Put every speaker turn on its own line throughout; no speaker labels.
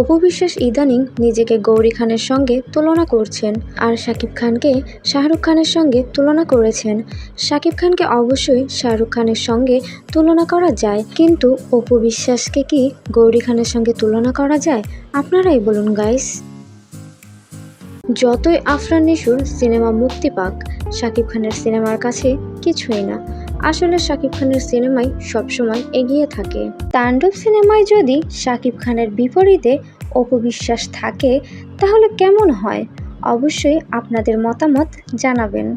অপু বিশ্বাস ইদানিং নিজেকে গৌরী খানের সঙ্গে তুলনা করছেন আর শাকিব খানকে শাহরুখ খানের সঙ্গে তুলনা করেছেন। শাকিব খানকে অবশ্যই শাহরুখ খানের সঙ্গে তুলনা করা যায়। কিন্তু অপু বিশ্বাসকে কি গৌরী খানের সঙ্গে তুলনা করা যায়? আপনারাই বলুন গাইস যতই আফরান নিশুর সিনেমা মুক্তি পাক, শাকিব খানের সিনেমার কাছে কিছুই না। আসলে শাকিব খানের সিনেমাই সবসময় এগিয়ে থাকে। তাণ্ডব সিনেমায় যদি শাকিব খানের বিপরীতে অপবিশ্বাস থাকে, তাহলে কেমন হয়? অবশ্যই আপনাদের মতামত জানাবেন।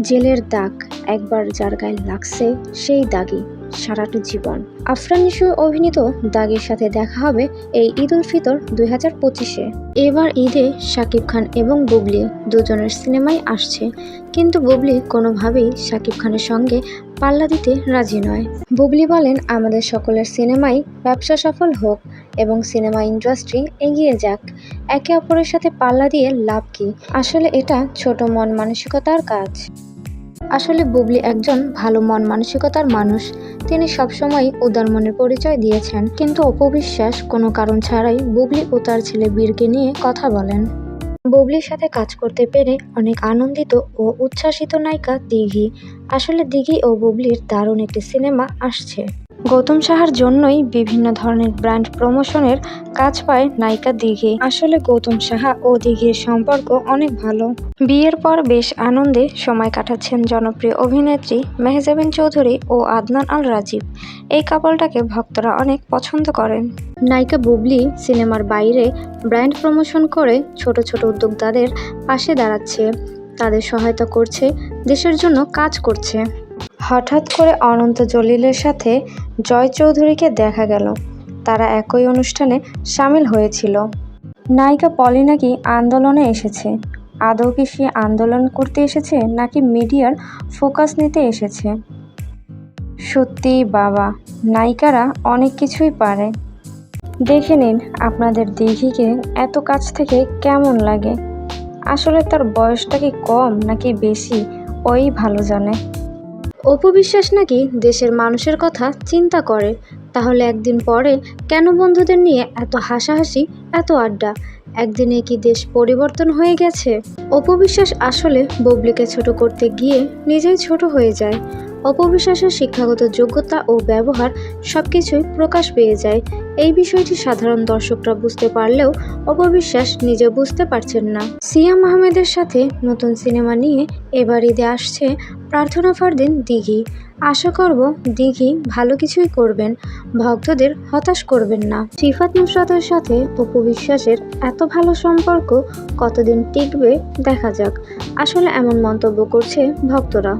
জেলের দাগ একবার যার গায়ে লাগছে সেই দাগই। সারাটা জীবন। আফরান নিশু অভিনীত দাগের সাথে দেখা হবে এই ঈদ উল ফিতর দুই হাজার পঁচিশে। এবার ঈদে শাকিব খান এবং বুবলি দুজনের সিনেমাই আসছে। কিন্তু বুবলি কোনোভাবেই শাকিব খানের সঙ্গে পাল্লা দিতে রাজি নয়। বুবলি বলেন, আমাদের সকলের সিনেমাই ব্যবসা সফল হোক এবং সিনেমা ইন্ডাস্ট্রি এগিয়ে যাক। একে অপরের সাথে পাল্লা দিয়ে লাভ কি? আসলে এটা ছোট মন মানসিকতার কাজ। আসলে বুবলি একজন ভালো মন মানসিকতার মানুষ। তিনি সবসময় উদার মনের পরিচয় দিয়েছেন। কিন্তু অপবিশ্বাস কোনো কারণ ছাড়াই বুবলি ও তার ছেলে বীরকে নিয়ে কথা বলেন। বুবলির সাথে কাজ করতে পেরে অনেক আনন্দিত ও উচ্ছ্বাসিত নায়িকা দিঘি। আসলে দিঘি ও বুবলির দারুণ একটি সিনেমা আসছে। গৌতম সাহার জন্যই বিভিন্ন ধরনের ব্র্যান্ড প্রমোশনের কাজ পায় নায়িকা দিঘি। আসলে গৌতম সাহা ও দিঘির সম্পর্ক অনেক ভালো। বিয়ের পর বেশ আনন্দে সময় কাটাচ্ছেন জনপ্রিয় অভিনেত্রী মেহজাবিন চৌধুরী ও আদনান আল রাজীব। এই কাপলটাকে ভক্তরা অনেক পছন্দ করেন। নায়িকা বুবলি সিনেমার বাইরে ব্র্যান্ড প্রমোশন করে ছোট ছোট উদ্যোক্তাদের পাশে দাঁড়াচ্ছে। তাদের সহায়তা করছে, দেশের জন্য কাজ করছে। হঠাৎ করে অনন্ত জলিলের সাথে জয় চৌধুরীকে দেখা গেল। তারা একই অনুষ্ঠানে সামিল হয়েছিল। নায়িকা পলি নাকি আন্দোলনে এসেছে? আদৌ কি সে আন্দোলন করতে এসেছে নাকি মিডিয়ার ফোকাস নিতে এসেছে? সত্যি বাবা, নায়িকারা অনেক কিছুই পারে। দেখে নিন আপনাদের দিঘিকে এত কাছ থেকে কেমন লাগে? আসলে তার বয়সটা কি কম নাকি বেশি? ওই ভালো জানে। অপু বিশ্বাস নাকি দেশের মানুষের কথা চিন্তা করে? তাহলে একদিন পরে কেন বন্ধুদের নিয়ে এত হাসাহাসি, এত আড্ডা? একদিনে কি দেশ পরিবর্তন হয়ে গেছে? অপবিশ্বাস আসলে ববলিকে ছোট করতে গিয়ে নিজেই ছোট হয়ে যায়। অপবিশ্বাসের শিক্ষাগত যোগ্যতা ও ব্যবহার সবকিছুই প্রকাশ পেয়ে যায়। এই বিষয়টি সাধারণ দর্শকরা বুঝতে পারলেও অপবিশ্বাস নিজে বুঝতে পারছেন না। সিয়াম আহমেদের সাথে নতুন সিনেমা নিয়ে এবার ঈদে আসছে প্রার্থনা ফারদিন দিঘি। আশা করব দিঘি ভালো কিছুই করবেন, ভক্তদের হতাশ করবেন না। সিফাত নুসরাতের সাথে অপু বিশ্বাসের এত ভালো সম্পর্ক কতদিন টিকবে দেখা যাক। আসলে এমন মন্তব্য করছে ভক্তরা।